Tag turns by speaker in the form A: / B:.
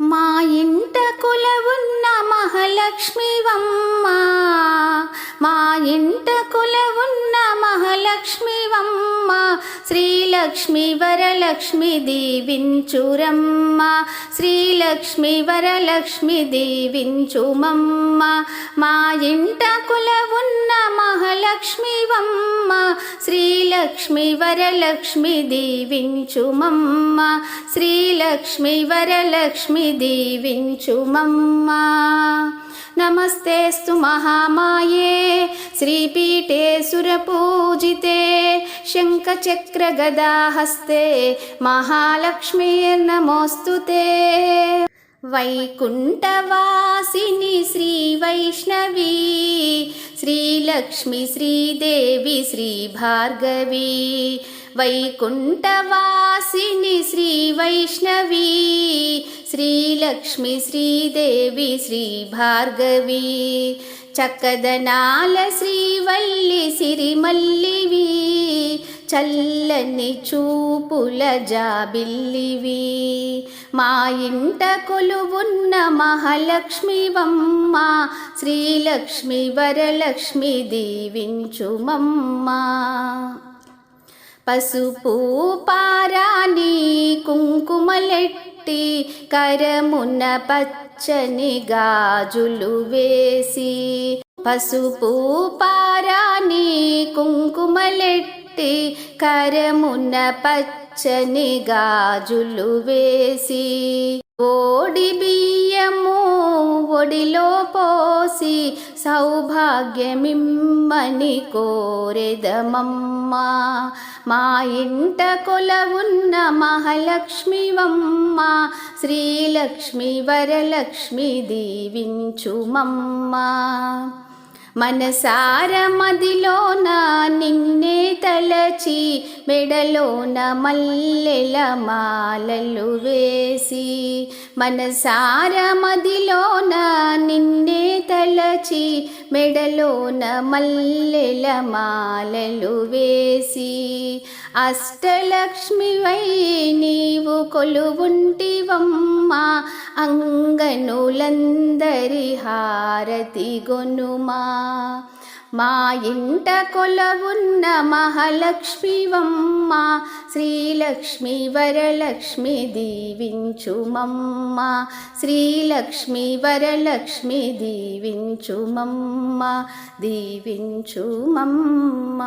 A: మా ఇంట కులవున్న మహాలక్ష్మివమ్మ మా ఇంట కులవున్న మహాలక్ష్మివమ్మ శ్రీలక్ష్మి వరలక్ష్మి దీవించురమ్మ. శ్రీలక్ష్మి వరలక్ష్మి దీవించుమమ్మ. మా ఇంట కులవున్న లక్ష్మివమ్మ శ్రీలక్ష్మి వరలక్ష్మి దీవించుమమ్మ శ్రీలక్ష్మి వరలక్ష్మి దీవించుమమ్మ నమస్తేస్తు మహామాయే శ్రీపీఠే సురపూజితే శంఖచక్రగదాహస్తే మహాలక్ష్మీర్నమోస్తు వైకుంఠవాసిని శ్రీవైష్ణవీ శ్రీలక్ష్మి శ్రీదేవి శ్రీ భార్గవి వైకుంఠవాసిని శ్రీ వైష్ణవి శ్రీలక్ష్మి శ్రీదేవి శ్రీ భార్గవి చక్కదనాల శ్రీవల్లి సిరిమల్లివి చల్లని చూపుల జాబిల్లివి. మా ఇంట కొలువున్న మహాలక్ష్మివమ్మ శ్రీలక్ష్మి వరలక్ష్మి దీవించుమమ్మ. పసుపు పారాని కుంకుమలెట్టి కరమున పచ్చని గాజులు వేసి పసుపు పారాని కుంకుమలెట్టి పెట్టి కరమున పచ్చని గాజులు వేసి ఓడి బియ్యము ఒడిలో పోసి సౌభాగ్యమిమ్మని కోరెదమమ్మ. మా ఇంట కొలవున్న మహాలక్ష్మివమ్మ శ్రీలక్ష్మి వరలక్ష్మి దీవించుమమ్మ. మనసార మదిలోన నిన్నే తలచి మెడలోన మల్లెల మాలలు వేసి మనసార మదిలోన నిన్నే తలచి మెడలోన మల్లెల మాలలు వేసి అష్టలక్ష్మివై నీవు కొలువుంటివమ్మా అంగనులందరి హారతి గొనుమా. మా ఇంట కొలవున్న మహాలక్ష్మివమ్మ శ్రీలక్ష్మి వరలక్ష్మి దీవించుమమ్మ శ్రీలక్ష్మి వరలక్ష్మి దీవించుమమ్మ దీవించుమమ్మ.